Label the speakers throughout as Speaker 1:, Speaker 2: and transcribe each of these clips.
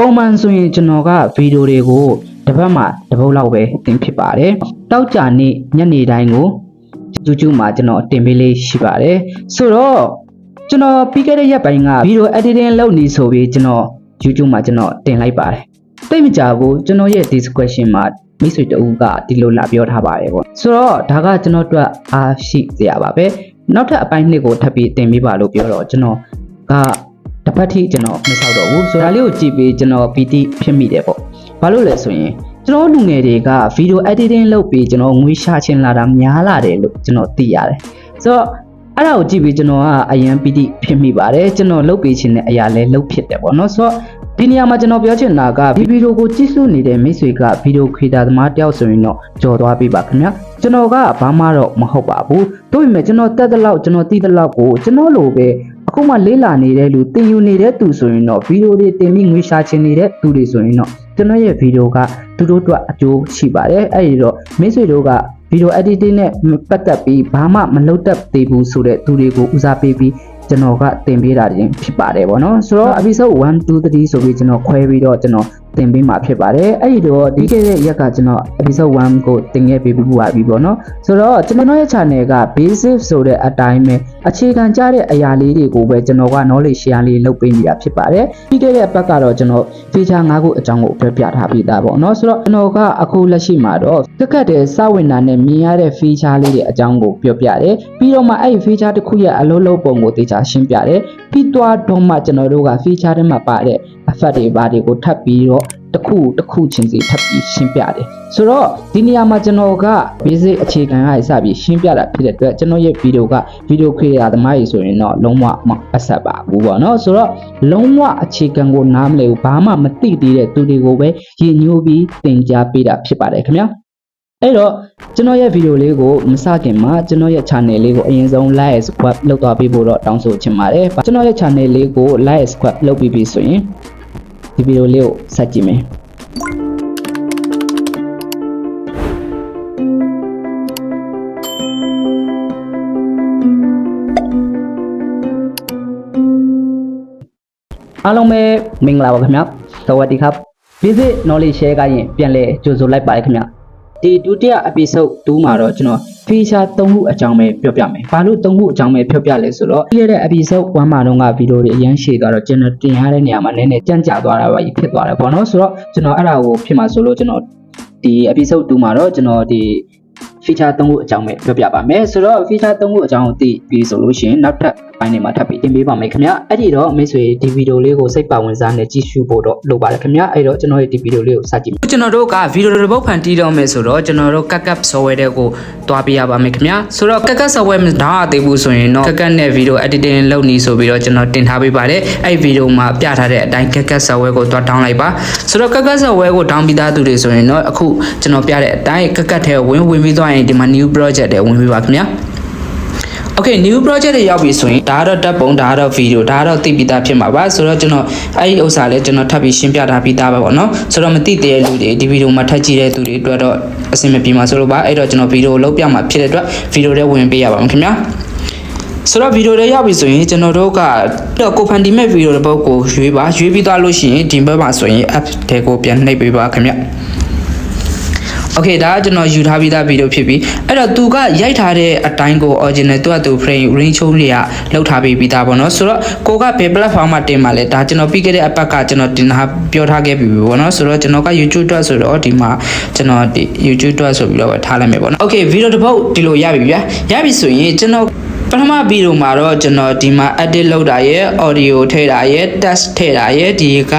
Speaker 1: ပုံမှန်ဆိုရင်ကျွန်တော်ကဗီဒီယိုတွေကိုတစ်ပတ်မှတစ်ပုတ်လောက်ပဲတင်ဖြစ်ပါတယ်တောက်ကြနေ့ညနေတိုင်းကို YouTube မှာကျွန်တော်တင်ပေးလေးရှိပါတယ်ဆိုတော့ကျွန်တော်ပြီးခဲ့တဲ့ရက်ပိုင်းကဗီဒီယို editing လုပ်နေဆိုပြီးကျွန်တော် YouTube မှာကျွန်တော်တင်လိုက်ပါတယ်တိတ်မကြဘူးကျွန်တော်ရဲ့ discussion မှာမိတ်ဆွေတအူးကဒီလိုလာပြောထားပါတယ်ပေါ့ဆိုတော့ဒါကကျွန်တော်တို့အားရှိစရာပါပဲနောက်ထပ်အပိုင်းနှစ်ကိုထပ်ပြီးတင်ပေးပါလို့ပြောတော့ကျွန်တော်က တစ်ဖက်ထိကျွန်တော်မဆောက်တော့ဘူးဆိုတော့ဒါလေးကိုကြည့်ပြီးကျွန်တော် PT ဖြစ်မိတယ်ပေါ့ဘာလို့လဲဆိုရင်ကျွန်တော်လူငယ်တွေကဗီဒီယို editing လုပ်ပြီးကျွန်တော်ငွေရှာချင်လာတာများလာတယ်လို့ကျွန်တော်သိရတယ်ဆိုတော့အဲ့ဒါကိုကြည့်ပြီးကျွန်တော်ကအရန်ပီတိဖြစ်မိပါတယ်ကျွန်တော်လုပ်ပေးခြင်းတဲ့အရာလဲလုပ်ဖြစ်တယ်ပေါ့နော်ဆိုတော့ဒီနေရာမှာကျွန်တော်ပြောချင်တာကဒီဗီဒီယိုကိုကြည့်စုနေတဲ့မိတ်ဆွေကဗီဒီယိုခရီးတာသမားတယောက်ဆိုရင်တော့ကြော်သွားပေးပါခင်ဗျာကျွန်တော်ကဘာမှတော့မဟုတ်ပါဘူးတို့ပေမဲ့ကျွန်တော်တက်တဲ့လောက်ကျွန်တော်သိတဲ့လောက်ကိုကျွန်တော်လိုပဲအ ခုမှလေးလာနေတဲ့လူတင်ယူနေတဲ့သူဆိုရင်တော့ဗီဒီယိုတွေတင်ပြီးငွေရှာချင်နေတဲ့သူတွေဆိုရင်တော့ကျွန်တော်ရဲ့ဗီဒီယိုကသူတို့အတွက်အကျိုးရှိပါတယ်အဲ့ဒီတော့မိတ်ဆွေတို့ကဗီဒီယို editing နဲ့ပတ်သက်ပြီးဘာမှမလုပ်တတ်သေးဘူးဆိုတဲ့သူတွေကိုဦးစားပေးပြီးကျွန်တော်ကတင်ပေးတာတင်ဖြစ်ပါတယ်ဗောနော်ဆိုတော့ episode 1 2 3ဆိုပြီးကျွန်တော်ခွဲပြီးတော့ကျွန်တော်တင်ပေးမှာဖြစ်ပါတယ်အဲ့ဒီတော့ဒီခဲ့တဲ့ရက်ကကျွန်တော် episode 1ကိုတင်ခဲ့ပေးပြီးပါပြီဗောနော်ဆိုတော့ကျွန်တော်ရဲ့ channel က basic ဆိုတဲ့အတိုင်းပဲ အခြေခံကြတဲ့အရာလေးတွေကိုပဲကျွန်တော်က knowledge share လေးလုပ်ပေးနေတာဖြစ်ပါတယ်ပြီးခဲ့တဲ့အပတ်ကတော့ကျွန်တော် feature 5ခုအကြောင်းကိုပြောပြထားပြီးသားဗောနော်ဆိုတော့ကျွန်တော်ကအခုလက်ရှိမှာတော့ကက်ကက်တဲ့စဝင်တာနဲ့မြင်ရတဲ့ feature လေးတွေအကြောင်းကိုပြောပြတယ်ပြီးတော့မှအဲ့ဒီ feature တစ်ခုရဲ့အလုံးလုံးပုံကိုတေချာရှင်းပြတယ်ပြီးသွားတော့မှကျွန်တော်တို့က feature ထဲမှာပါတဲ့ effect တွေဘာတွေကိုထပ်ပြီးတော့ တစ်ခုတစ်ခုချင်းစီထပ်ပြီးရှင်းပြတယ်ဆိုတော့ဒီနေရာမှာကျွန်တော်က basic အခြေခံကစပြီးရှင်းပြတာဖြစ်တဲ့အတွက်ကျွန်တော်ရဲ့ဗီဒီယိုကဗီဒီယို creator သမားကြီးဆိုရင်တော့လုံးဝမအဆက်ပါဘူးပေါ့နော်ဆိုတော့လုံးဝအခြေခံကိုနားမလည်ဘူးဘာမှမသိသေးတဲ့သူတွေကိုပဲရည်ညွှန်းပြီးသင်ကြားပေးတာဖြစ်ပါတယ်ခင်ဗျာအဲ့တော့ကျွန်တော်ရဲ့ဗီဒီယိုလေးကိုမစခင်မှာကျွန်တော်ရဲ့ channel လေးကိုအရင်ဆုံး like subscribe လုပ်သွားပေးဖို့တော့တောင်းဆိုချင်ပါတယ်ကျွန်တော်ရဲ့ channel လေးကို like subscribe လုပ်ပြီးပြီဆိုရင် ဒီဗီဒီယိုလေးကိုဆက်ကြည့်မယ်အားလုံးပဲမင်္ဂလာပါခင်ဗျာစวัสดีครับ visit knowledge share ကရင်ပြန်လဲကြိုဆိုလိုက်ပါတယ်ခင်ဗျာဒီဒုတိယ episode 2မှာတော့ကျွန်တော် feature 3ခုအကြောင်းပဲပြောပြမယ်။ဘာလို့3ခုအကြောင်းပဲပြောပြလဲဆိုတော့ဒီတဲ့ episode 1မှာတော့ကဗီဒီယိုတွေအရင်ရှေ့သွားတော့ကျွန်တော်တင်ရတဲ့နေရာမှာနည်းနည်းကြန့်ကြာသွားတာပဲဖြစ်သွားတယ်ပေါ့နော်။ဆိုတော့ကျွန်တော်အဲ့ဒါကိုဖြစ်မှာဆိုလို့ကျွန်တော်ဒီ episode 2မှာတော့ကျွန်တော်ဒီ feature 3ခုအကြောင်းပဲပြောပြပါမယ်ဆိုတော့ feature 3ခုအကြောင်းကိုသိပြီဆိုလို့ရှိရင်နောက်ထပ် ပိုင်းတွေမှာထပ်ပြီးတင်ပေးပါမယ်ခင်ဗျအဲ့ဒီတော့မိတ်ဆွေဒီဗီဒီယိုလေးကိုစိတ်ပါဝင်စားနဲ့ကြည့်ရှုဖို့တော့လိုပါတယ်ခင်ဗျအဲ့တော့ကျွန်တော်ရဲ့ဒီဗီဒီယိုလေးကိုစကြည့်မယ်ကျွန်တော်တို့ကဗီဒီယိုတစ်ပုတ်ဖန်တီးတော့မယ်ဆိုတော့ကျွန်တော်တို့ CapCut software တွေကိုတွားပေးရပါမယ်ခင်ဗျဆိုတော့ CapCut software မဒါအသေးဘူးဆိုရင်တော့ CapCut နဲ့ဗီဒီယို editing လုပ်နေဆိုပြီးတော့ကျွန်တော်တင်ထားပေးပါတယ်အဲ့ဗီဒီယိုမှာပြထားတဲ့အတိုင်း CapCut software ကိုတွား down လိုက်ပါဆိုတော့ CapCut software ကို down ပြီးသားသူတွေဆိုရင်တော့အခုကျွန်တော်ပြတဲ့အတိုင်း CapCut ထဲဝင်ဝင်ပြီးသွားရင်ဒီမှာ new project တွေဝင်ပြီးပါခင်ဗျာ Okay new project တွေရောက်ပြီဆိုရင်ဒါကတော့ဓာတ်ပုံဒါကတော့ video ဒါကတော့သိပြီးသားဖြစ်မှာပါဆိုတော့ကျွန်တော်အဲ့ဒီဥစ္စာလေးကျွန်တော်ထပ်ပြီးရှင်းပြထားပြီးသားပဲပေါ့နော်ဆိုတော့မသိသေးတဲ့လူတွေဒီ video မှာထပ်ကြည့်တဲ့သူတွေအတွက်တော့အဆင်မပြေမှာဆိုလို့ပါအဲ့တော့ကျွန်တော် video ကိုလုပ်ပြမှာဖြစ်တဲ့အတွက် video တွေဝင်ပေးရပါမယ်ခင်ဗျာဆိုတော့ဗီဒီယိုတွေရောက်ပြီဆိုရင်ကျွန်တော်တို့ကတော့ကိုဖန်တီမဲ့ဗီဒီယိုတစ်ပုဒ်ကိုရွေးပါရွေးပြီးသွားလို့ရှိရင်ဒီဘက်မှာဆိုရင် app တွေကိုပြန်နှိပ်ပေးပါခင်ဗျ โอเคဒါကကျွန်တော်ယူထားပြီးသားဗီဒီယိုဖြစ်ပြီးအဲ့တော့သူကရိုက်ထားတဲ့အတိုင်းကို original သူကသူ frame range ချုံးတွေကလောက်ထားပြီးပြီးသားပေါ့နော်ဆိုတော့ကိုကဘယ် platform မှာတင်มาလဲဒါကျွန်တော်ပြီးခဲ့တဲ့အပတ်ကကျွန်တော်တင်ထားပြောထားခဲ့ပြီပေါ့နော်ဆိုတော့ကျွန်တော်က YouTube အတွက်ဆိုတော့ဒီမှာကျွန်တော်ဒီ YouTube အတွက်ဆိုပြီးတော့ထားလိုက်မယ်ပေါ့နော်โอเคဗီဒီယိုတစ်ပုတ်ဒီလိုရပြီဗျာရပြီဆိုရင်ကျွန်တော်ပထမဗီဒီယိုမှာတော့ကျွန်တော်ဒီမှာ edit လုပ်တာရယ် audio ထည့်တာရယ် text ထည့်တာရယ်ဒီက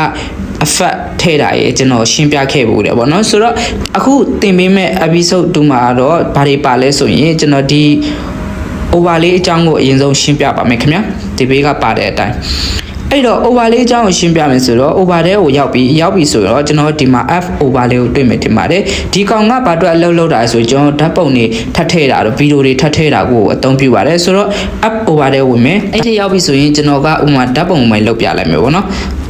Speaker 1: effect ထည့်တာရေကျွန်တော်ရှင်းပြခဲ့ဖို့တယ်ဗောနော်ဆိုတော့အခုသင်ပေးမဲ့ episode 2မှာတော့ဘာတွေပါလဲဆိုရင်ကျွန်တော်ဒီ over လေးအကြောင်းကိုအရင်ဆုံးရှင်းပြပါမယ်ခင်ဗျာဒီဘေးကပါတဲ့အတိုင်းအဲ့တော့ over လေးအကြောင်းကိုရှင်းပြမယ်ဆိုတော့ over တဲ့ကိုရောက်ပြီးရောက်ပြီဆိုတော့ကျွန်တော်ဒီမှာ f over လေးကိုတွေ့မယ်တင်ပါတယ်ဒီကောင်ကဘာအတွက်အလုပ်လုပ်တာလဲဆိုကျွန်တော်ဓာတ်ပုံတွေထပ်ထည့်တာတော့ဗီဒီယိုတွေထပ်ထည့်တာကိုအသုံးပြုပါတယ်ဆိုတော့ f over တဲ့ဝင်မယ်အဲ့ဒီရောက်ပြီဆိုရင်ကျွန်တော်ကဥမာဓာတ်ပုံမှန်လုပ်ပြလိုက်မယ်ဗောနော်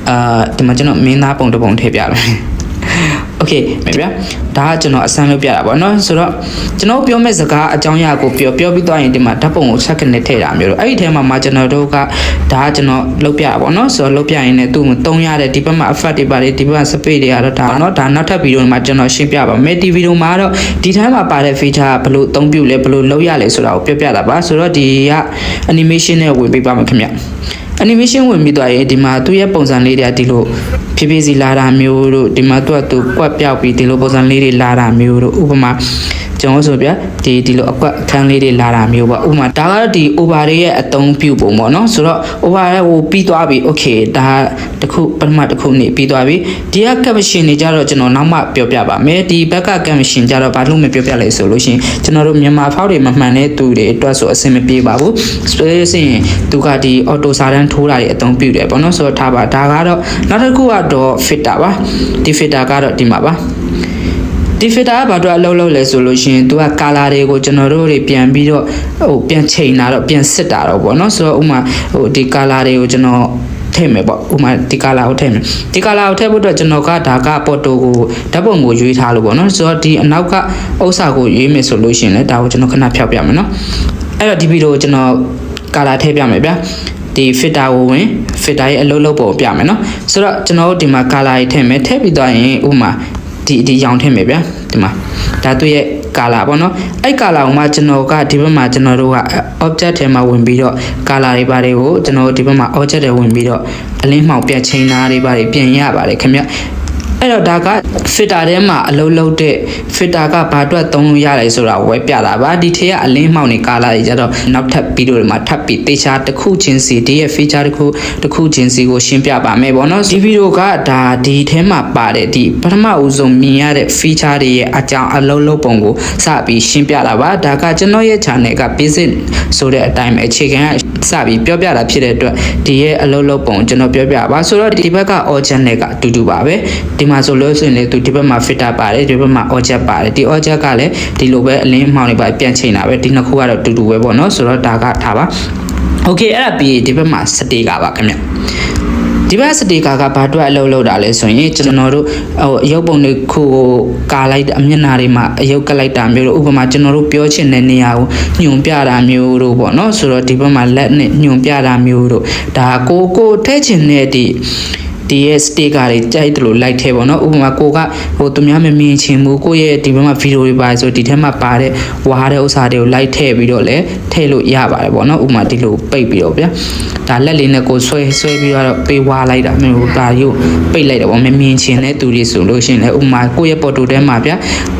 Speaker 1: အာဒီမှာကျွန်တော်မင်းသားပုံတစ်ပုံထည့်ပြ
Speaker 2: မယ် okay မြင်ပြ ဒါကကျွန်တော်အစမ်းလုပ်ပြတာပေါ့နော်ဆိုတော့ကျွန်တော်ပြောမဲ့စကားအကြောင်းအရာကိုပြောပြောပြီးသွားရင်ဒီမှာဓာတ်ပုံကိုဆက်ကနေထည့်တာမျိုးလို့အဲ့ဒီထဲမှာမှကျွန်တော်တို့ကဒါကကျွန်တော်လုပ်ပြတာပေါ့နော်ဆိုတော့လုပ်ပြရင်လည်းသူ့ကိုတုံးရတဲ့ဒီဘက်မှာ effect တွေပါတယ်ဒီဘက်မှာ space တွေကတော့ဒါနော်ဒါနောက်ထပ်ဗီဒီယိုမှာကျွန်တော်ရှင်းပြပါမယ်ဒီဗီဒီယိုမှာတော့ဒီထဲမှာပါတဲ့ feature ကဘယ်လိုအသုံးပြုလဲဘယ်လိုလုပ်ရလဲဆိုတာကိုပြောပြတာပါဆိုတော့ဒီက animation နဲ့ဝင်ပေးပါမယ်ခင်ဗျ animation ဝင်ပြီးသွားရင်ဒီမှာသူ့ရဲ့ပုံစံလေးတွေကဒီလိုဖြည်းဖြည်းစီလာတာမျိုးတို့ဒီမှာသူကသူကွက်ပြောက်ပြီးဒီလိုပုံစံလေးတွေလာတာမျိုးတို့ဥပမာကျွန်တော်ဆိုပြဒီဒီလိုအကွက်အခန်းလေးတွေလာတာမျိုးပေါ့ဥပမာဒါကတော့ဒီ over တွေရဲ့အသုံးပြုပုံပေါ့နော်ဆိုတော့ over ရဲ့ဟိုပြီးသွားပြီ okay ဒါတခုပထမတစ်ခုနေပြီးသွားပြီဒီက caption တွေကြတော့ကျွန်တော်နောက်မှပြောပြပါမယ်ဒီဘက်က caption ကြတော့ဘာလို့မပြောပြလဲဆိုလို့ရှိရင်ကျွန်တော်တို့မြန်မာဖောက်တွေမမှန်တဲ့သူတွေအတွက်ဆိုအဆင်မပြေပါဘူးဆိုလို့ရှိရင်သူကဒီ auto စာတန်းထိုးတာတွေအသုံးပြုတယ်ပေါ့နော်ဆိုတော့ထားပါဒါကတော့နောက်တစ်ခုကတော့ filter ပါဒီ filter ကတော့ဒီမှာပါ ဒီ filter ကဘာတော့အလုပ်လုပ်လဲဆိုလို့ရှိရင်သူက color တွေကိုကျွန်တော်တို့တွေပြန်ပြီးတော့ဟိုပြန်ချိန်တာတော့ပြန်စစ်တာတော့ပေါ့နော်ဆိုတော့ဥမာဟိုဒီ color တွေကိုကျွန်တော်ထည့်မယ်ပေါ့ဥမာဒီ color ကိုထည့်မယ်ဒီ color ကိုထည့်ဖို့အတွက်ကျွန်တော်ကဒါကပေါ်တိုကိုဓာတ်ပုံကိုရွေးထားလို့ပေါ့နော်ဆိုတော့ဒီအနောက်ကဥစ္စာကိုရွေးမယ်ဆိုလို့ရှိရင်လည်းဒါကိုကျွန်တော်ခဏဖျောက်ပြမယ်နော်အဲ့တော့ဒီဗီဒီယိုကိုကျွန်တော် color ထည့်ပြမယ်ဗျာဒီ filter ကိုဝင် filter ရဲ့အလုပ်လုပ်ပုံကိုပြမယ်နော်ဆိုတော့ကျွန်တော်တို့ဒီမှာ color တွေထည့်မယ်ထည့်ပြီးသွားရင်ဥမာ ဒီဒီရောင်ထည့်မယ်ဗျာဒီမှာဒါသူ့ရဲ့ color ပေါ့နော်အဲ့ color ကိုမှကျွန်တော်ကဒီဘက်မှာကျွန်တော်တို့က object ထဲမှာဝင်ပြီးတော့ color တွေပါတယ်ကိုကျွန်တော်တို့ဒီဘက်မှာ object တွေဝင်ပြီးတော့အလင်းမှောင်ပြတ်ချိန်သားတွေပါတယ်ပြင်ရပါတယ်ခင်ဗျ အဲ့တော့ဒါက filter ထဲမှာအလုပ်လုပ်တဲ့ filter ကဘာအတွက်သုံးလို့ရလဲဆိုတာကိုဝယ်ပြတာပါဒီထဲကအလင်းမှောင်နေကာလာတွေကြတော့နောက်ထပ်ဗီဒီယိုတွေမှာထပ်ပြီးတေချာတစ်ခုချင်းစီဒီရဲ့ feature တစ်ခုတစ်ခုချင်းစီကိုရှင်းပြပါမယ်ပေါ့နော်ဒီဗီဒီယိုကဒါဒီထဲမှာပါတယ်ဒီပထမဦးဆုံးမြင်ရတဲ့ feature တွေရဲ့အကြောင်းအလုံးလုံးပုံကိုစပြီးရှင်းပြတာပါဒါကကျွန်တော်ရဲ့ channel က basic ဆိုတဲ့အတိုင်းပဲအခြေခံက စပြီးပြောပြတာဖြစ်တဲ့အတွက်ဒီရဲ့အလုံးလုံးပုံကိုကျွန်တော်ပြောပြပါဆိုတော့ဒီဘက်က origin နဲ့ကအတူတူပါပဲဒီမှာဆိုလို့ရှိရင်လေသူဒီဘက်မှာ filter ပါတယ်ဒီဘက်မှာ object ပါတယ်ဒီ object ကလည်းဒီလိုပဲအလင်းမှောင်တွေပါပြန်ချိန်တာပဲဒီနှစ်ခုကတော့အတူတူပဲပေါ့နော်ဆိုတော့ဒါကထားပါ okay အဲ့ဒါပြီးဒီဘက်မှာစတေကပါခင်ဗျ ဒီဘက်စတေကာကဘာအတွက်အလုပ်လုပ်တာလဲဆိုရင်ကျွန်တော်တို့ဟိုအယုတ်ပုံတွေခုကိုကာလိုက်အမျက်နှာတွေမှာအယုတ်ကလိုက်တာမျိုးတို့ဥပမာကျွန်တော်တို့ပြောချင်တဲ့နေရာကိုညွန်ပြတာမျိုးတို့ပေါ့နော်ဆိုတော့ဒီဘက်မှာလက်နဲ့ညွန်ပြတာမျိုးတို့ဒါကိုကိုထဲချင်တဲ့ဒီဒီရဲ့ sticker တွေကြိုက်တယ်လို့လိုက်ထဲပေါ့နော်ဥပမာကိုကဟိုသူများမမြင်ချင်ဘူးကိုရဲ့ဒီဘက်မှာဗီဒီယိုတွေပါဆိုဒီထဲမှာပါတဲ့ဝါတဲ့ဥစ္စာတွေကိုလိုက်ထည့်ပြီးတော့လည်းထည့်လို့ရပါတယ်ပေါ့နော်ဥပမာဒီလိုပိတ်ပြီးတော့ဗျာ ဒါလက်လေးနဲ့ကိုဆွဲဆွဲပြီးတော့ပေးဝါလိုက်တာမျိုးဒါရုပ်ပိတ်လိုက်တယ်ပေါ့မမြင်ချင်တဲ့သူတွေဆိုလို့ရှိရင်လည်းဥပမာကိုရဲ့ပေါ်တိုထဲမှာဗျာ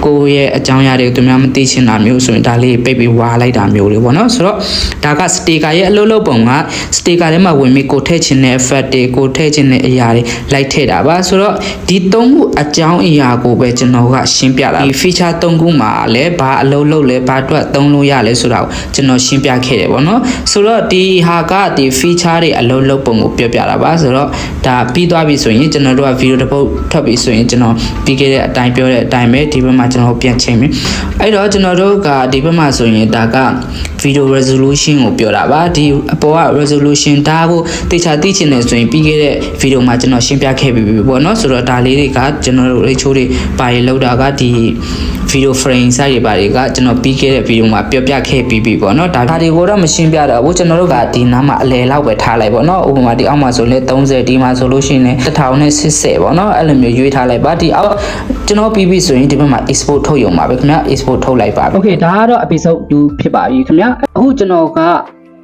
Speaker 2: ကိုရဲ့အကြောင်းအရာတွေကိုသူများမသိချင်တာမျိုးဆိုရင်ဒါလေးပိတ်ပြီးဝါလိုက်တာမျိုးတွေပေါ့နော်ဆိုတော့ဒါက sticker ရဲ့အလုပ်လုပ်ပုံက sticker ထဲမှာဝင်ပြီးကိုထည့်ချင်တဲ့ effect တွေကိုထည့်ချင်တဲ့အရာတွေလိုက်ထည့်တာပါဆိုတော့ဒီသုံးခုအကြောင်းအရာကိုပဲကျွန်တော်ကရှင်းပြတာဒီ feature သုံးခုမှာလည်းဘာအလုပ်လုပ်လဲဘာအတွက်သုံးလို့ရလဲဆိုတာကိုကျွန်တော်ရှင်းပြခဲ့တယ်ပေါ့နော်ဆိုတော့ဒီဟာကဒီ feature တွေအလုပ်လုပ်ပုံကိုပြောပြတာပါဆိုတော့ဒါပြီးသွားပြီဆိုရင်ကျွန်တော်တို့က video တစ်ပုတ်ထွက်ပြီဆိုရင်ကျွန်တော်ပြီးခဲ့တဲ့အတိုင်းပြောတဲ့အတိုင်းပဲဒီဘက်မှာကျွန်တော်ပြန်ချိန်မယ်အဲ့တော့ကျွန်တော်တို့ကဒီဘက်မှာဆိုရင်ဒါက video resolution ကိုပြောတာပါဒီအပေါ်က resolution ဒါကိုတေချာသိချင်တယ်ဆိုရင်ပြီးခဲ့တဲ့ video မှာကျွန်တော်ရှင်းပြခဲ့ပြီးပြီပေါ့နော်ဆိုတော့ဒါလေးတွေကကျွန်တော်တို့ ratio တွေပါရလောက်တာကဒီ video frame size တွေပါတွေကကျွန်တော်ပြီးခဲ့တဲ့ video မှာပြောပြခဲ့ပြီးပြီပေါ့နော်ဒါဒါတွေကိုတော့မရှင်းပြတော့ဘူးကျွန်တော်တို့ကဒီနားမှာအလယ်လောက်ပဲထားလိုက်ပေါ့နော်ဥပမာဒီအောက်မှာဆိုရင်30ဒီမှာဆိုလို့ရှိရင်1080ပေါ့နော်အဲ့လိုမျိုးရွေးထားလိုက်ပါဒီအောက်ကျွန်တော်ပြီးပြီဆိုရင်ဒီဘက်မှာ export ထုတ်ရုံပါပဲခင်ဗျာ export ထုတ်လိုက်ပါ
Speaker 1: Okay ဒါကတော့ episode 2ဖြစ်ပါပြီခင်ဗျာအခုကျွန်တော်က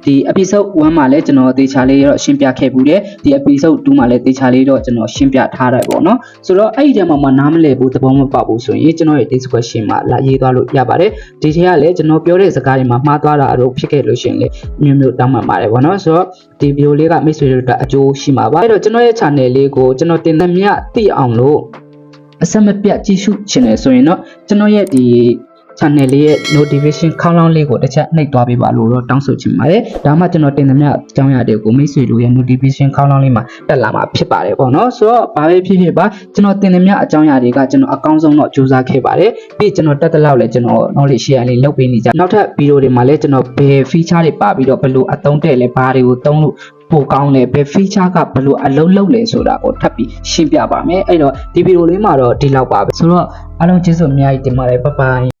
Speaker 1: ဒီ episode 1မှာလည်းကျွန်တော်သေချာလေးတော့ရှင်းပြခဲ့ဘူးတယ်ဒီ episode 2မှာလည်းသေချာလေးတော့ကျွန်တော်ရှင်းပြထားတယ်ပေါ့နော်ဆိုတော့အဲ့ဒီထဲမှာမနားမလည်ဘူးသဘောမပေါက်ဘူးဆိုရင်ကျွန်တော်ရဲ့ description မှာလာရေးသွားလို့ရပါတယ်ဒီထဲကလည်းကျွန်တော်ပြောတဲ့စကားတွေမှာမှားသွားတာအတော့ဖြစ်ခဲ့လို့ရှိရင်လည်းမျိုးမျိုးတောင်းပန်ပါတယ်ပေါ့နော်ဆိုတော့ဒီဗီဒီယိုလေးကမိတ်ဆွေတို့အတွက်အကျိုးရှိမှာပါအဲ့တော့ကျွန်တော်ရဲ့ channel လေးကိုကျွန်တော်တင်သမျှသိအောင်လို့အဆက်မပြတ်ကြည့်ရှုချင်တယ်ဆိုရင်တော့ကျွန်တော်ရဲ့ဒီ channel လေးရဲ့ notification ခေါင်းလောင်းလေးကိုတစ်ချက်နှိပ်သွားပေးပါလို့တော့တောင်းဆိုချင်ပါတယ်ဒါမှကျွန်တော်တင်သမျှအကြောင်းအရာတွေကိုမိတ်ဆွေတို့ရဲ့ notification ခေါင်းလောင်းလေးမှာတက်လာမှာဖြစ်ပါတယ်ပေါ့နော်ဆိုတော့ဘာပဲဖြစ်ဖြစ်ပါကျွန်တော်တင်သမျှအကြောင်းအရာတွေကကျွန်တော်အကောင်းဆုံးတော့စူးစမ်းခဲ့ပါတယ်ပြီးကျွန်တော်တက်တဲ့လောက်လည်းကျွန်တော် knowledge share လေးလုပ်ပေးနေကြနောက်ထပ်ဗီဒီယိုတွေမှာလည်းကျွန်တော်ဘယ် feature တွေပါပြီးတော့ဘယ်လိုအသုံးတဲ့လဲဘာတွေကိုသုံးလို့ပိုကောင်းတယ်ဘယ် feature ကဘယ်လိုအလုံးလုံးလဲဆိုတာကိုထပ်ပြီးရှင်းပြပါမယ်အဲ့တော့ဒီဗီဒီယိုလေးမှာတော့ဒီလောက်ပါပဲဆိုတော့အားလုံးကျေးဇူးအများကြီးတင်ပါတယ်ဘိုင်ဘိုင်